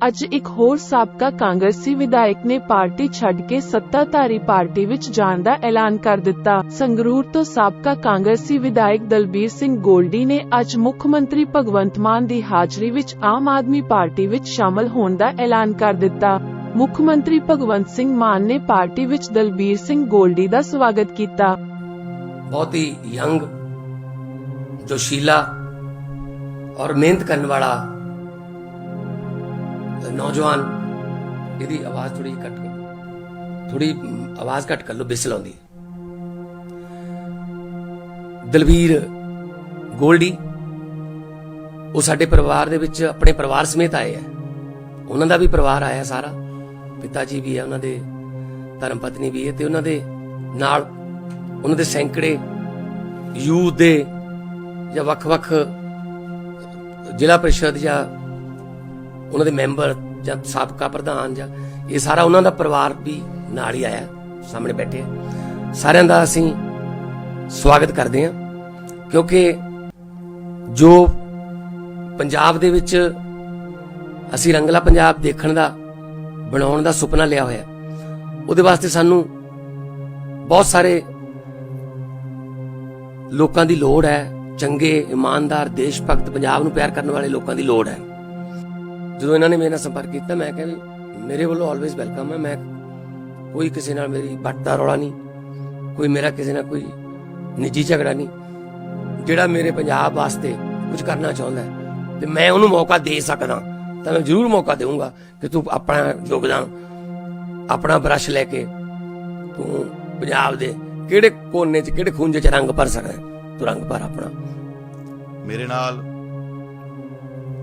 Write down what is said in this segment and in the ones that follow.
ਅੱਜ ਇੱਕ ਹੋਰ ਸਾਬਕਾ ਕਾਂਗਰਸੀ ਵਿਧਾਇਕ ਨੇ ਪਾਰਟੀ ਛੱਡ ਕੇ ਸੱਤਾਧਾਰੀ ਪਾਰਟੀ ਵਿੱਚ ਜਾਣ ਦਾ ਐਲਾਨ ਕਰ ਦਿੱਤਾ। ਸੰਗਰੂਰ ਤੋਂ ਸਾਬਕਾ ਕਾਂਗਰਸੀ ਵਿਧਾਇਕ ਦਲਬੀਰ ਸਿੰਘ ਗੋਲਡੀ ਨੇ ਅੱਜ ਮੁੱਖ ਮੰਤਰੀ ਭਗਵੰਤ ਮਾਨ ਦੀ ਹਾਜ਼ਰੀ ਵਿੱਚ ਆਮ ਆਦਮੀ ਪਾਰਟੀ ਵਿੱਚ ਸ਼ਾਮਲ ਹੋਣ ਦਾ ਐਲਾਨ ਕਰ ਦਿੱਤਾ। ਮੁੱਖ ਮੰਤਰੀ ਭਗਵੰਤ ਸਿੰਘ ਮਾਨ ਨੇ ਪਾਰਟੀ ਵਿੱਚ ਦਲਬੀਰ ਸਿੰਘ ਗੋਲਡੀ ਦਾ ਸਵਾਗਤ ਕੀਤਾ। ਬਹੁਤ ਹੀ ਯੰਗ, ਜੋਸ਼ੀਲਾ ਔਰ ਮਿਹਨਤ ਕਰਨ ਵਾਲਾ ਨੌਜਵਾਨ, ਇਹਦੀ ਆਵਾਜ਼ ਥੋੜੀ ਘੱਟ ਕਰੋ। ਥੋੜੀ ਆਵਾਜ਼ ਘੱਟ ਕਰ ਲਓ, ਬਿਸਲ ਆਉਂਦੀ ਦਲਵੀਰ ਗੋਲਡੀ, ਉਹ ਸਾਡੇ ਪਰਿਵਾਰ ਦੇ ਵਿੱਚ ਆਪਣੇ ਪਰਿਵਾਰ ਸਮੇਤ ਆਏ ਆ ਉਹਨਾਂ ਦਾ ਵੀ ਪਰਿਵਾਰ ਆਇਆ ਸਾਰਾ। ਪਿਤਾ ਜੀ ਵੀ ਆ ਉਹਨਾਂ ਦੇ ਧਰਮ ਪਤਨੀ ਵੀ ਹੈ ਤੇ ਉਹਨਾਂ ਦੇ ਨਾਲ ਉਹਨਾਂ ਦੇ ਸੈਂਕੜੇ ਯੂਥ ਦੇ ਜਾਂ ਵੱਖ-ਵੱਖ ਜ਼ਿਲ੍ਹਾ ਪਰਿਸ਼ਦ ਜਾਂ ਉਹਨਾਂ ਦੇ ਮੈਂਬਰ ਜਾਂ ਸਾਬਕਾ ਪ੍ਰਧਾਨ ਜਾਂ ਇਹ ਸਾਰਾ ਉਹਨਾਂ ਦਾ ਪਰਿਵਾਰ ਵੀ ਨਾਲ ਹੀ ਆਇਆ, ਸਾਹਮਣੇ ਬੈਠੇ ਆ। ਸਾਰਿਆਂ ਦਾ ਅਸੀਂ ਸਵਾਗਤ ਕਰਦੇ ਹਾਂ, ਕਿਉਂਕਿ ਜੋ ਪੰਜਾਬ ਦੇ ਵਿੱਚ ਅਸੀਂ ਰੰਗਲਾ ਪੰਜਾਬ ਦੇਖਣ ਦਾ, ਬਣਾਉਣ ਦਾ ਸੁਪਨਾ ਲਿਆ ਹੋਇਆ, ਉਹਦੇ ਵਾਸਤੇ ਸਾਨੂੰ ਬਹੁਤ ਸਾਰੇ ਲੋਕਾਂ ਦੀ ਲੋੜ ਹੈ, ਚੰਗੇ, ਇਮਾਨਦਾਰ, ਦੇਸ਼ ਭਗਤ ਪੰਜਾਬ ਨੂੰ ਪਿਆਰ ਕਰਨ ਵਾਲੇ ਲੋਕਾਂ ਦੀ ਲੋੜ ਹੈ ਜਦੋਂ ਇਹਨਾਂ ਨੇ ਮੇਰੇ ਨਾਲ ਸੰਪਰਕ ਕੀਤਾ, ਮੈਂ ਕਿਹਾ ਵੀ ਮੇਰੇ ਵੱਲੋਂ ਆਲਵੇਜ਼ ਵੈਲਕਮ ਹੈ। ਮੈਂ ਕੋਈ ਕਿਸੇ ਨਾਲ ਮੇਰੀ ਬੱਟ ਰੌਲਾ ਨਹੀਂ, ਕੋਈ ਮੇਰਾ ਕਿਸੇ ਨਾਲ ਕੋਈ ਨਿੱਜੀ ਝਗੜਾ ਨਹੀਂ। ਜਿਹੜਾ ਮੇਰੇ ਪੰਜਾਬ ਵਾਸਤੇ ਕੁਝ ਕਰਨਾ ਚਾਹੁੰਦਾ ਹੈ, ਤੇ ਮੈਂ ਉਹਨੂੰ ਮੌਕਾ ਦੇ ਸਕਦਾ, ਤਾਂ ਮੈਂ ਜ਼ਰੂਰ ਮੌਕਾ ਦੇਵਾਂਗਾ ਕਿ ਤੂੰ ਆਪਣਾ ਯੋਗਦਾਨ, ਆਪਣਾ ਬਰਸ਼ ਲੈ ਕੇ ਤੂੰ ਪੰਜਾਬ ਦੇ ਕਿਹੜੇ ਕੋਨੇ 'ਚ, ਕਿਹੜੇ ਖੂੰਜੇ 'ਚ ਰੰਗ ਭਰ ਸਕਦਾ ਤੂੰ ਰੰਗ ਭਰ ਆਪਣਾ। ਮੇਰੇ ਨਾਲ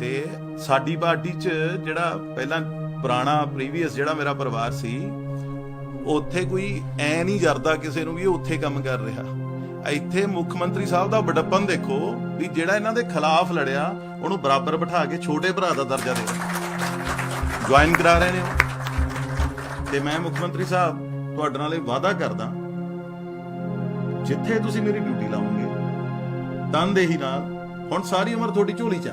ਤੇ ਸਾਡੀ ਪਾਰਟੀ 'ਚ ਜਿਹੜਾ ਪਹਿਲਾਂ ਪੁਰਾਣਾ ਪ੍ਰੀਵੀਅਸ ਜਿਹੜਾ ਮੇਰਾ ਪਰਿਵਾਰ ਸੀ, ਉੱਥੇ ਕੋਈ ਐ ਨਹੀਂ ਜਰਦਾ ਕਿਸੇ ਨੂੰ ਵੀ ਉੱਥੇ ਕੰਮ ਕਰ ਰਿਹਾ। ਇੱਥੇ ਮੁੱਖ ਮੰਤਰੀ ਸਾਹਿਬ ਦਾ ਬੜੱਪਨ ਦੇਖੋ ਵੀ ਜਿਹੜਾ ਇਹਨਾਂ ਦੇ ਖਿਲਾਫ ਲੜਿਆ, ਉਹਨੂੰ ਬਰਾਬਰ ਬਿਠਾ ਕੇ ਛੋਟੇ ਭਰਾ ਦਾ ਦਰਜਾ ਦੇ ਜੁਆਇਨ ਕਰਾ ਰਹੇ ਨੇ ਤੇ ਮੈਂ ਮੁੱਖ ਮੰਤਰੀ ਸਾਹਿਬ, ਤੁਹਾਡੇ ਨਾਲ ਇਹ ਵਾਅਦਾ ਕਰਦਾ, ਜਿੱਥੇ ਤੁਸੀਂ ਮੇਰੀ ਡਿਊਟੀ ਲਾਓਗੇ ਤਨਦੇਹੀ ਨਾਲ, ਹੁਣ ਸਾਰੀ ਉਮਰ ਤੁਹਾਡੀ ਝੋਲੀ 'ਚ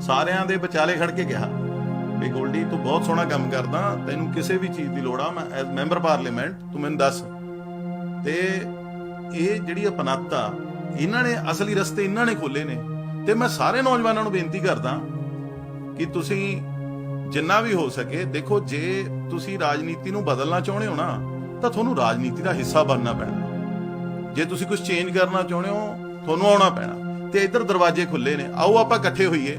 ਸਾਰਿਆਂ ਦੇ ਵਿਚਾਲੇ ਖੜ ਕੇ ਕਿਹਾ ਵੀ ਗੋਲਡੀ, ਤੂੰ ਬਹੁਤ ਸੋਹਣਾ ਕੰਮ ਕਰਦਾ, ਤੈਨੂੰ ਕਿਸੇ ਵੀ ਚੀਜ਼ ਦੀ ਲੋੜ ਆ, ਮੈਂ ਐਜ਼ ਮੈਂਬਰ ਪਾਰਲੀਮੈਂਟ ਤੂੰ ਮੈਨੂੰ ਦੱਸ। ਤੇ ਇਹ ਜਿਹੜੀ ਅਪਨਾਤਾ ਇਹਨਾਂ ਨੇ ਅਸਲੀ ਰਸਤੇ ਇਹਨਾਂ ਨੇ ਖੋਲੇ ਨੇ। ਤੇ ਮੈਂ ਸਾਰੇ ਨੌਜਵਾਨਾਂ ਨੂੰ ਬੇਨਤੀ ਕਰਦਾ ਕਿ ਤੁਸੀਂ ਜਿੰਨਾ ਵੀ ਹੋ ਸਕੇ, ਦੇਖੋ ਜੇ ਤੁਸੀਂ ਰਾਜਨੀਤੀ ਨੂੰ ਬਦਲਣਾ ਚਾਹੁੰਦੇ ਹੋ ਨਾ, ਤਾਂ ਤੁਹਾਨੂੰ ਰਾਜਨੀਤੀ ਦਾ ਹਿੱਸਾ ਬਣਨਾ ਪੈਣਾ। ਜੇ ਤੁਸੀਂ ਕੁਝ ਚੇਂਜ ਕਰਨਾ ਚਾਹੁੰਦੇ ਹੋ, ਤੁਹਾਨੂੰ ਆਉਣਾ ਪੈਣਾ। ਤੇ ਇੱਧਰ ਦਰਵਾਜ਼ੇ ਖੁੱਲੇ ਨੇ। ਆਓ ਆਪਾਂ ਇਕੱਠੇ ਹੋਈਏ।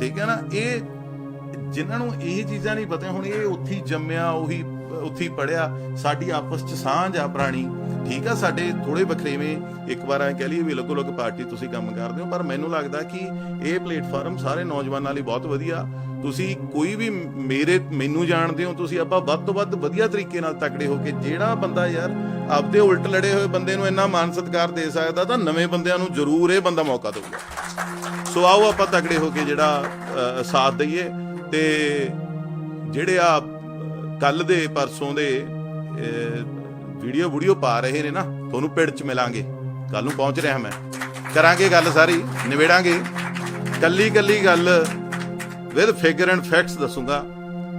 ਠੀਕ ਹੈ ਨਾ? ਇਹ ਜਿਨ੍ਹਾਂ ਨੂੰ ਇਹ ਚੀਜ਼ਾਂ ਨਹੀਂ ਪਤਾ ਹੁਣ ਇਹ ਉੱਥੇ ਜੰਮਿਆ, ਉਹੀ ਉੱਥੇ ਹੀ ਪੜਿਆ, ਸਾਡੀ ਆਪਸ ਚ ਸਾਂਝ ਆ ਪੁਰਾਣੀ। ਠੀਕ ਆ, ਸਾਡੇ ਥੋੜੇ ਵਖਰੇਵੇਂ ਇੱਕ ਵਾਰ ਐ ਕਹਿ ਲਈਏ ਵੀ ਲੋਕੋ ਲੋਕ ਪਾਰਟੀ ਤੁਸੀਂ ਕੰਮ ਕਰਦੇ ਹੋ, ਪਰ ਮੈਨੂੰ ਲੱਗਦਾ ਕਿ ਇਹ ਪਲੇਟਫਾਰਮ ਸਾਰੇ ਨੌਜਵਾਨਾਂ ਲਈ ਬਹੁਤ ਵਧੀਆ। ਤੁਸੀਂ ਕੋਈ ਵੀ ਮੇਰੇ, ਮੈਨੂੰ ਜਾਣਦੇ ਹੋ, ਤੁਸੀਂ ਆਪਾਂ ਵੱਧ ਤੋਂ ਵੱਧ ਵਧੀਆ ਤਰੀਕੇ ਨਾਲ ਤਕੜੇ ਹੋ ਕੇ ਜਿਹੜਾ ਬੰਦਾ ਯਾਰ ਆਪਦੇ ਉਲਟ ਲੜੇ ਹੋਏ ਬੰਦੇ ਨੂੰ ਇੰਨਾ ਮਾਨ ਸਤਿਕਾਰ ਦੇ ਸਕਦਾ, ਤਾਂ ਨਵੇਂ ਬੰਦਿਆਂ ਨੂੰ ਜ਼ਰੂਰ ਇਹ ਬੰਦਾ ਮੌਕਾ ਦੇਊਗਾ। ਸੋ ਆਓ ਆਪਾਂ ਤਕੜੇ ਹੋ ਕੇ ਜਿਹੜਾ ਸਾਥ ਦਈਏ ਤੇ ਜਿਹੜੇ ਆ ਕੱਲ ਦੇ ਪਰਸੋਂ ਦੇ ਵੀਡੀਓ ਵੀਡੀਓ ਪਾ ਰਹੇ ਨੇ ਨਾ, ਤੁਹਾਨੂੰ ਪਿੰਡ ਚ ਮਿਲਾਂਗੇ। ਕੱਲ ਨੂੰ ਪਹੁੰਚ ਰਿਹਾ ਮੈਂ। ਕਰਾਂਗੇ ਗੱਲ ਸਾਰੀ, ਨਿਬੇੜਾਂਗੇ। ਕੱਲੀ ਕੱਲੀ ਗੱਲ ਵਿਦ ਫਿਗਰ ਐਂਡ ਫੈਕਟਸ ਦੱਸੂਗਾ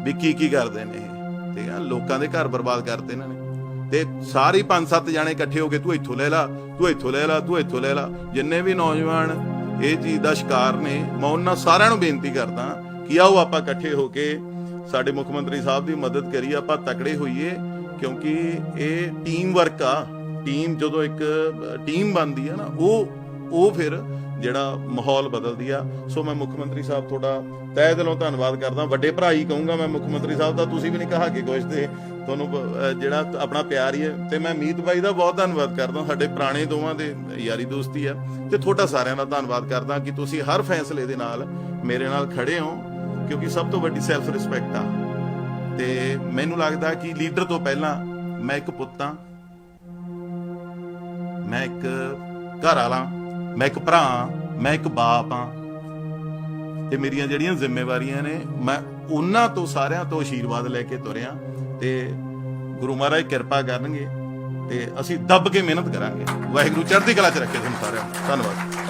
ਵੀ ਕੀ ਕੀ ਕਰਦੇ ਨੇ ਇਹ। ਠੀਕ ਆ ਲੋਕਾਂ ਦੇ ਘਰ ਬਰਬਾਦ ਕਰਦੇ ਇਹਨਾਂ ਨੇ। ਤੇ ਸਾਰੇ ਪੰਜ ਸੱਤ ਜਾਣੇ ਇਕੱਠੇ ਹੋ ਕੇ ਤੂੰ ਇੱਥੋਂ ਲੈ ਲਾ, ਤੂੰ ਇੱਥੋਂ ਲੈ ਲਾ, ਤੂੰ ਇੱਥੋਂ ਲੈ ਲਾ। ਜਿੰਨੇ ਵੀ ਨੌਜਵਾਨ ਇਹ ਚੀਜ਼ ਦਾ ਸ਼ਿਕਾਰ ਨੇ, ਮੈਂ ਉਹਨਾਂ ਸਾਰਿਆਂ ਨੂੰ ਬੇਨਤੀ ਕਰਦਾ ਕਿ ਆਓ ਆਪਾਂ ਇਕੱਠੇ ਹੋ ਕੇ ਸਾਡੇ ਮੁੱਖ ਮੰਤਰੀ ਸਾਹਿਬ ਦੀ ਮਦਦ ਕਰੀਏ ਆਪਾਂ ਤਕੜੇ ਹੋਈਏ, ਕਿਉਂਕਿ ਇਹ ਟੀਮ ਵਰਕ ਆ। ਟੀਮ ਜਦੋਂ ਇੱਕ ਟੀਮ ਬਣਦੀ ਆ ਨਾ, ਉਹ ਉਹ ਫਿਰ ਜਿਹੜਾ ਮਾਹੌਲ ਬਦਲਦੀ ਆ। ਸੋ ਮੈਂ ਮੁੱਖ ਮੰਤਰੀ ਸਾਹਿਬ ਤੁਹਾਡਾ ਤਹਿ ਦਿਲੋਂ ਧੰਨਵਾਦ ਕਰਦਾ। ਵੱਡੇ ਭਰਾ ਹੀ ਕਹੂੰਗਾ ਮੈਂ ਮੁੱਖ ਮੰਤਰੀ ਸਾਹਿਬ ਦਾ, ਤੁਸੀਂ ਵੀ ਨਹੀਂ ਕਹਾ ਕਿ ਕੁਛ ਤੇ ਤੁਹਾਨੂੰ ਜਿਹੜਾ ਆਪਣਾ ਪਿਆਰ ਹੀ ਹੈ। ਤੇ ਮੈਂ ਮੀਤ ਬਾਈ ਦਾ ਬਹੁਤ ਧੰਨਵਾਦ ਕਰਦਾ, ਸਾਡੇ ਪੁਰਾਣੇ ਦੋਵਾਂ ਦੇ ਯਾਰੀ ਦੋਸਤੀ ਆ। ਤੇ ਤੁਹਾਡਾ ਸਾਰਿਆਂ ਦਾ ਧੰਨਵਾਦ ਕਰਦਾ ਕਿ ਤੁਸੀਂ ਹਰ ਫੈਸਲੇ ਦੇ ਨਾਲ ਮੇਰੇ ਨਾਲ ਖੜੇ ਹੋ। ਕਿਉਂਕਿ ਸਭ ਤੋਂ ਵੱਡੀ ਸੈਲਫ ਰਿਸਪੈਕਟ ਆ। ਤੇ ਮੈਨੂੰ ਲੱਗਦਾ ਕਿ ਲੀਡਰ ਤੋਂ ਪਹਿਲਾਂ ਮੈਂ ਇੱਕ ਪੁੱਤ ਹਾਂ। ਮੈਂ ਇੱਕ ਘਰ ਵਾਲਾ ਮੈਂ ਇੱਕ ਭਰਾ ਮੈਂ ਇੱਕ ਬਾਪ ਹਾਂ। ਤੇ ਮੇਰੀਆਂ ਜਿਹੜੀਆਂ ਜ਼ਿੰਮੇਵਾਰੀਆਂ ਨੇ, ਮੈਂ ਉਹਨਾਂ ਤੋਂ ਸਾਰਿਆਂ ਤੋਂ ਆਸ਼ੀਰਵਾਦ ਲੈ ਕੇ ਤੁਰਿਆ। ਤੇ ਗੁਰੂ ਮਹਾਰਾਜ ਕਿਰਪਾ ਕਰਨਗੇ ਤੇ ਅਸੀਂ ਦੱਬ ਕੇ ਮਿਹਨਤ ਕਰਾਂਗੇ। ਵਾਹਿਗੁਰੂ ਚੜ੍ਹਦੀ ਕਲਾ ਚ ਰੱਖੇ ਤੁਹਾਨੂੰ ਸਾਰਿਆਂ ਨੂੰ। ਧੰਨਵਾਦ।